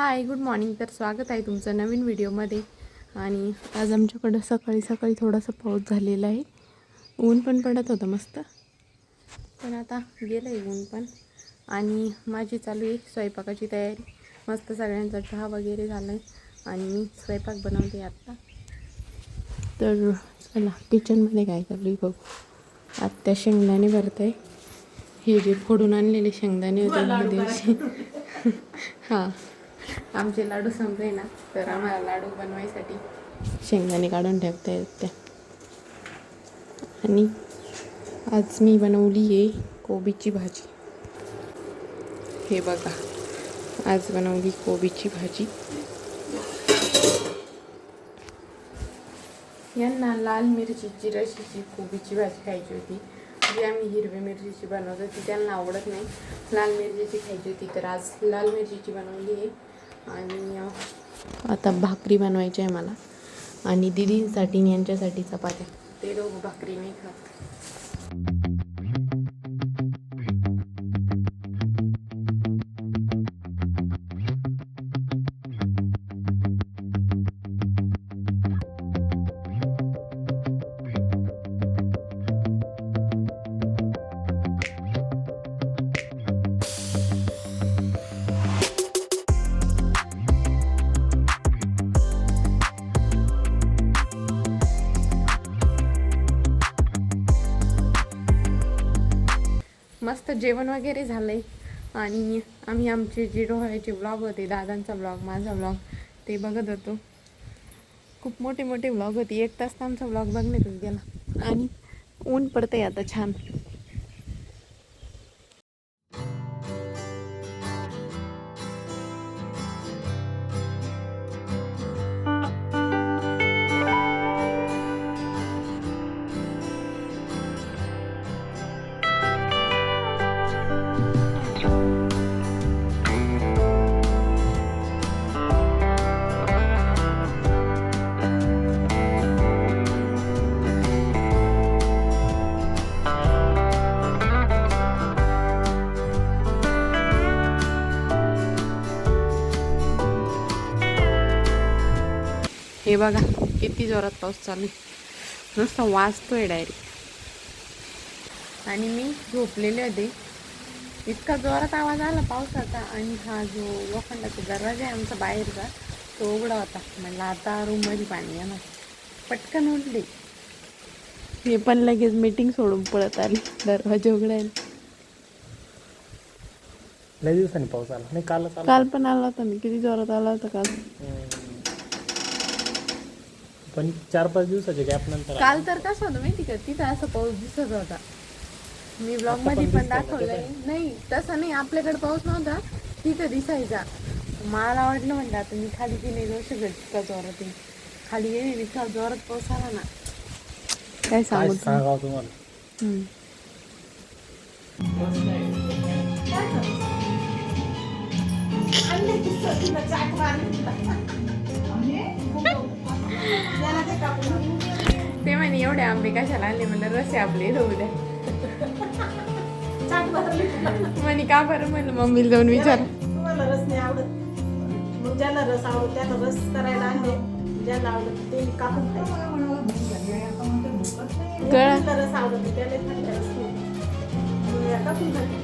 Hi good morning. तर स्वागत आहे तुमचं नवीन व्हिडिओमध्ये. आणि आज आमच्याकडं सकाळी सकाळी थोडासा पाऊस झालेला आहे. ऊन पण पडत होतं मस्त. पण आता गेलं आहे ऊन पण. आणि माझी चालू आहे स्वयंपाकाची तयारी. मस्त सगळ्यांचा चहा वगैरे झाला आहे आणि मी स्वयंपाक बनवते आत्ता तर चला किचनमध्ये काय चालू आहे बघू. आत्ता शेंगदाणे भरत आहे हे जे फोडून आणलेले शेंगदाणे होते दिवशी. हां. आमचे लाडू संपले ना तर आम्हाला लाडू बनवायसाठी शेंगदाणे काढून ठेवता येत. त्या आणि आज मी बनवली आहे कोबीची भाजी. हे बघा आज बनवली कोबीची भाजी. यांना लाल मिरचीची रशीची कोबीची भाजी खायची होती. जी आम्ही हिरवी मिरचीची बनवतो ती त्यांना आवडत नाही. लाल मिरचीची खायची होती तर आज लाल मिरचीची बनवली आहे. आणि आता भाकरी बनवायची आहे मला. आणि दिदींसाठी यांच्यासाठी चपात्या. ते दोघं भाकरी नाही खात. मस्त जेवण वगैरे झालं आहे आणि आम्ही आमचे जे डोहाळ्याचे ब्लॉग होते दादांचा ब्लॉग माझा ब्लॉग ते बघत होतो. खूप मोठे मोठे ब्लॉग होते. एक तास तर आमचा ब्लॉग बघण्यातच गेला. आणि ऊन पडतं आहे आता छान. हे बघा किती जोरात पाऊस चालू आहे. नुसता वाजतोय डायरेक्ट आणि मी झोपलेले होते. इतका जोरात आवाज आला पावसाचा आणि हा जो लोखंडाचा दरवाजा आहे आमचा बाहेरचा तो उघडा होता. म्हणलं आता रूममध्ये पाणी येणार पटकन उठले हे पण लगेच मीटिंग सोडून पळत आली. दरवाजा उघडायला. लय दिवसांनी पाऊस आला. नाही आला. काल पण आला होता मी. किती जोरात आला होता काल. पण चार पाच दिवसाच्या गॅप नंतर आला. काल तर कसं होतं माहिती का? तिथं असं पाऊस दिसत होता. मी ब्लॉग आता पण मध्ये पण दिसतंय दाखवलंय. नाही तसं नाही. आपल्याकडे पाऊस नव्हता. तिथं दिसायचा. मला वाटलं म्हणलं आता मी खाली की नाही जाऊ शकत इतका जोरात. येईल. खाली येईल इतका जोरात पाऊस आला ना. काय काय सांगू? सांगावं तुम्हाला? हम्म. ते म्हणे एवढे आंबे कशाला आणले? म्हणलं रसे आपले इथं उद्या. म्हणे का बरं? म्हणलं मम्मीला जाऊन विचार. तुम्हाला रस नाही आवडत. मग ज्याला रस आवडत त्याला रस करायला आणले. ज्याला आवडत ते कापून खायचं. कळलं. ज्याला रस आवडत त्याला खायला रस नाही. मग या कापून खायचं.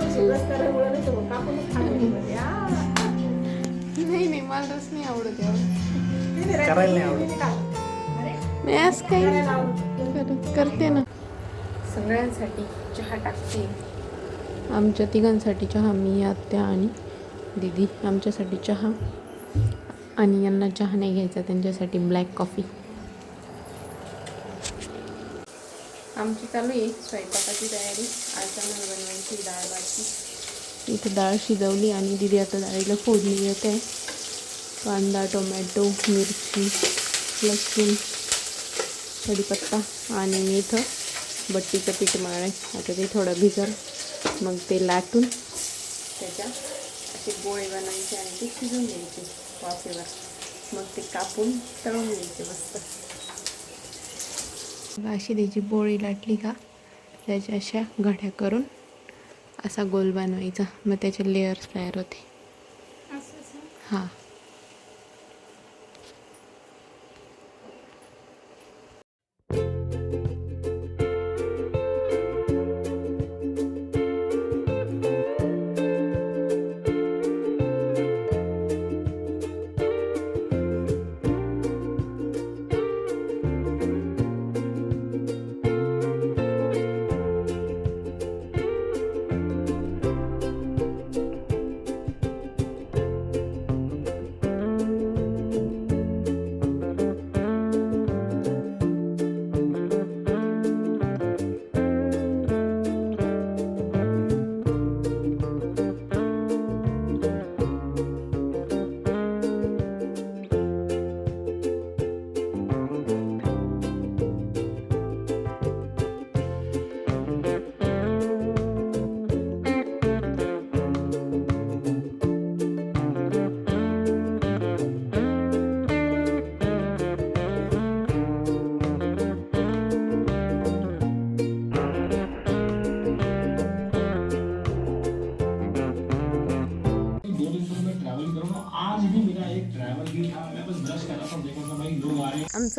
नाही नाही नाही मला रस नाही आवडत करायला नाही आवडत. मी असं काही करते ना. सगळ्यांसाठी चहा टाकते. आमच्या तिघांसाठी चहा मी आत्या आणि दीदी. आमच्यासाठी चहा. आणि यांना चहा नाही घ्यायचा त्यांच्यासाठी ब्लॅक कॉफी आमची चालू आहे स्वयंपाकाची तयारी. आता मला बनवायची डाळ भाजी. इथं डाळ शिजवली आणि दिदी आता डाळीला फोडणी येत आहे कांदा टोमॅटो मिरची लसूण कढीपत्ता आणि मी इथं बट्टीचं पीठ मळलं आहे आता ते थोडं भिजल मग ते लाटून त्याच्या असे गोळे बनवायचे आणि ते शिजवून घ्यायचे वाफेवर. मग ते कापून तळून घ्यायचे मस्त. अशी त्याची पोळी लाटली का? त्याच्या अशा घड्या करून असा गोल बनवायचा. मग त्याचे लेअर्स तयार होते. हां.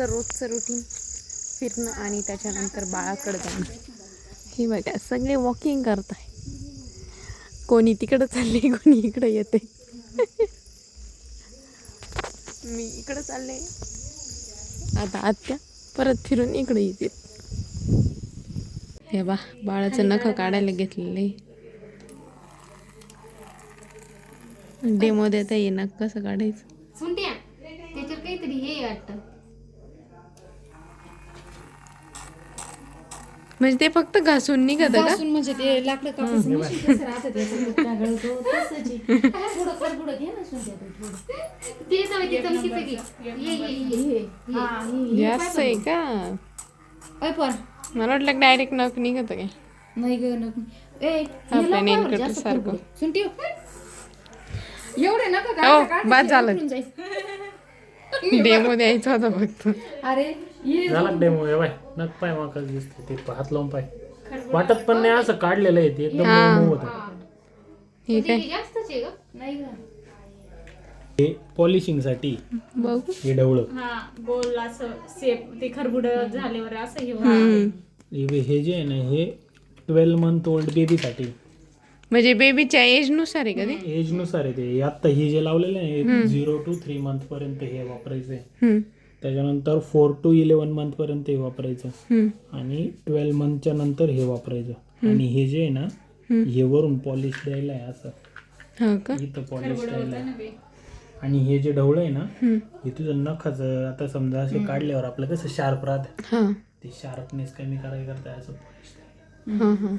आमचं रोजचं रुटीन फिरणं आणि त्याच्यानंतर बाळाकडे जाणं. हे बघा सगळे वॉकिंग करत आहे. कोणी तिकडं चालले कोणी इकडं येते. मी इकडं चालले. आता आत्या परत फिरून इकडे येते. हे बा बाळाचं नख काढायला घेतलेले. डेमो देता ये नख कसं काढायचं? काहीतरी हे वाटतं. म्हणजे ते फक्त घासून निघत का? घासून म्हणजे ते लाकडं कापायचं मशीन कसं राहतं त्याचं टाकलं तो तसंच. आहे. थोडं कर पुढं घे ना सुंट्या तू थोडं. ते जाऊ दे चमकीचं घे ये ये ये ये जास्त आहे का? अय पण. मला वाटलं डायरेक्ट नख निघत काय नाही ग नको ए हे लाव जास्त सारखं. सुंटी एवढे नका हो, काढा, काढा, झालं. उतरून जाईल. डेमो द्यायचा होता फक्त. अरे झाला डेमो आहे बाय नक पाय माकच दिसते ते हात लावून पाय. वाटत पण नाही असं काढलेलं आहे ते एकदम हा. मऊ होतं. हे. काय? जास्तच आहे ग. नाही ग. हे पॉलिशिंगसाठी. बघू. हे डवळं हा गोल असं सेप ते खरबुड झाल्यावर असं हे हम्म. हे हे जे आहे ना हे ट्वेल्व मंथ ओल्ड बेबीसाठी म्हणजे बेबीच्या एजनुसार आहे का ते? एजनुसार आहे ते. आता हे जे लावलेलं आहे झिरो टू थ्री मंथ पर्यंत हे वापरायचं आहे त्याच्यानंतर फोर टू इलेवन मंथ पर्यंत हे वापरायचं. आणि ट्वेल्व मंथच्या नंतर हे वापरायचं. आणि हे जे आहे ना हे वरून पॉलिश द्यायला आहे असं. हा का? इथं पॉलिश द्यायला आहे. आणि हे जे ढवळं आहे ना हे तुझं नखाचं आता समजा असे काढल्यावर आपलं कसं शार्प राहत? हा. ते शार्पनेस कमी करायला करता असं. हा हा.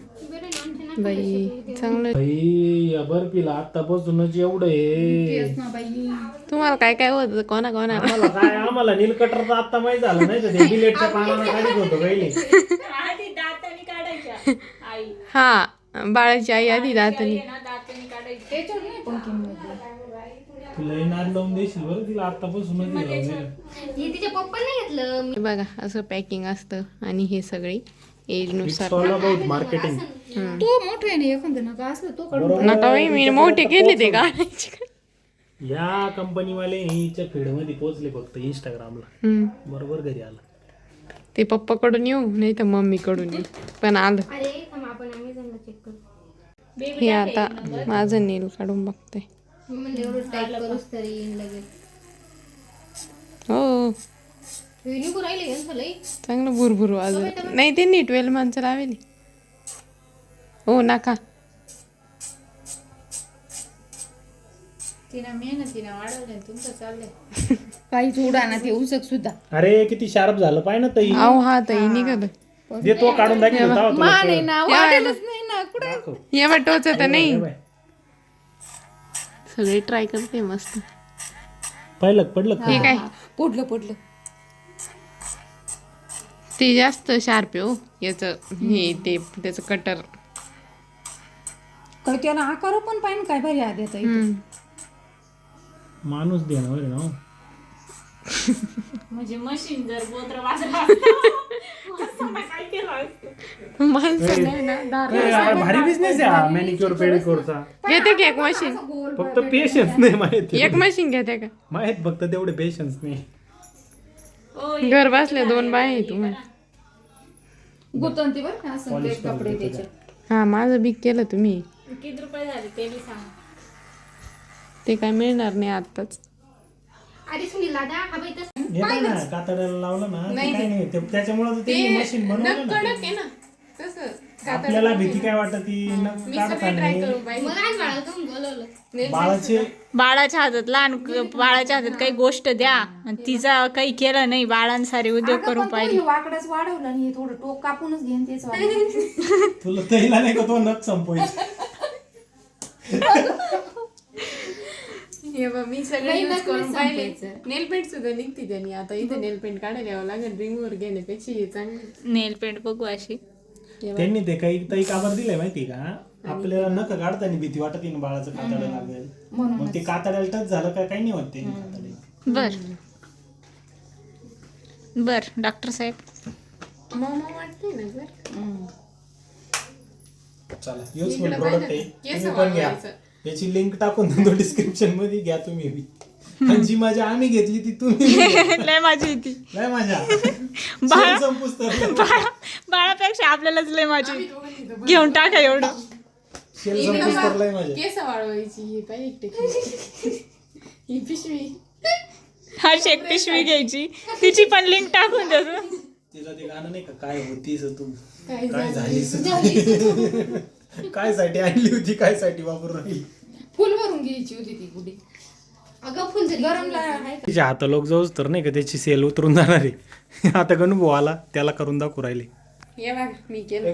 बाई चांगलं भाई या बर्फीला आतापासूनच एवढं आहे ना बाई. तुम्हाला काय काय होत? कोणा कोणा? आम्हाला नीलकटरचं आता माहीत झालं नाही तर ते बिलेटच्या पानाला काढत होतो पहिले. आधी दाताने काढायच्या आई. हा बाळाची आई आधी दातनी. ना दाताने काढायची. त्याच्यावर नाही पण किंमत तुला नाद लावून देशील बरं तिला आतापासूनच हे लावलेलं. हे तिच्या पप्पाने घेतलं. हे बघा असं पॅकिंग असतं आणि हे सगळे एज It's नुसार all about marketing. तो मोठा आहे ना एखादं नका असलं तो काढून बरोबर. नका बाई मी मोठे केले ते काढायचे. या कंपनीवाले हिच्या फीडमध्ये पोहोचले फक्त इंस्टाग्रामला हम्म, बरोबर घरी आला. ते पप्पाकडून येऊ नाही तर मम्मीकडून येऊ पण आलं. अरे थांब आपण अमेझॉनला चेक करू. हे आता माझं नेल काढून बघते. मी म्हणलं एवढं टाईप करूच तरी येईन लगेच. हो. हे राहिले लई? चांगलं भुरभुर वाजत नाही ते नीट वेल माणसं लावेली. हो नका. तिनं मेहनतीनं वाढवलंय तुमचं चाललंय काहीच उडा ना ते उसक सुद्धा अरे किती शार्प झालं. पाय ना ताई. अहो हा ताई निघत जे तो काढून दाखवतो तेव्हा तुला कळेल. ना वाढेलच नाही ना कुठे? दाखव. या बा टोचत नाही. हे बाय. सगळे ट्राय करते मस्त. पाहिलं का? पडलं का? हे काय पडलं पडलं ते जास्त शार्प आहे हो. याचं हे ते त्याचं कटर काय त्याला आकार पण पाहिजे काय भारी आधी आता माणूस दे ना हो. म्हणजे मशीन जर गोत्र वाजला असतं, माणसानं काय केलं असतं? माणसं नाही ना? दार भारी बिझनेस आहे हा मॅनिक्युअर पेडिक्युअरचा घेते की एक मशीन फक्त पेशन्स नाही माहिती. एक मशीन घेते का? माहीत फक्त तेवढे पेशन्स नाही. घर बसल्या दोन बाय आहे तुम्हाला गुतवंती बरं का असं ते कपडे त्याचे हा माझं बिग केलं तुम्ही. किती रुपये झाले ते बी सांग. ते काय मिळणार नाही आत्ताच. अरे सुनील दादा हा बाई तसं. येतं ना कातड्याला लावलं ना ते काय नाही ते- त्याच्यामुळे तर ते मशीन बनवलं ना. कडक आहे ना. तसं आपल्याला भीती काय वाटत ती? काढताना बोलवलं. बाळाचे बाळाच्या हातात लहान बाळाच्या हातात काही गोष्ट द्या. आणि तिचा काही केलं नाही बाळांसारे उद्योग करून पाहिजे वाकडच वाढवलं आणि हे थोडं टोक कापूनच घेईन तेच वाढवलं. तुला तैला नाही का तो नख संपवायचा हे बघ मी सगळं नाही, यूज करून पाहिले. संपायचं. नेल पेंट सुद्धा निघते त्यांनी आता इथे नेल पेंट काढायला यावं लागेल रिंगवर घेण्यापेक्षा हे चांगलं. नेल पेंट बघू अशी. त्यांनी ते काही काही काबर दिलंय माहिती का? आपल्याला नख काढताना भीती वाटत ना बाळाचं कातडं लागेल. मग ते कातड्याला टच झालं का काही नाही होत ते कातडे. बर. बर डॉक्टर साहेब. मग वाटते ना जर? चला युजफुल इकडं प्रोडक्ट आहे. केस तुम्ही पण घ्या. वाढवायचं. याची लिंक टाकून देतो डिस्क्रिप्शनमध्ये घ्या तुम्ही. बी आणि जी मजा आम्ही घेतली ती तुम्ही बी घ्या. लय माझी ती लय मजा बाळा- शेर संपूस तर लय. बाळा बाळापेक्षा आपल्यालाच लय माझी. घेऊन टाका एवढं. शेर संपूस तर लय मजा केस वाढवायची ही पाहिजे टेक्निक ही पिशवी. हा शेक पिशवी घ्यायची. तिची पण लिंक टाकून देतो. तिला ते गाणं नाही का काय होतीस तू? काय काय झालीस? काय साठी आणली होती काय साठी वापरून राहिली फुल भरून घ्यायची होती ती कुठे अगं फुल गरमला आहे तिचे हात लोक जाऊच तर नाही का त्याची सेल उतरून जाणार. आहे आता गणू आला त्याला करून दाखवू राहिले. हे बघ मी केलं.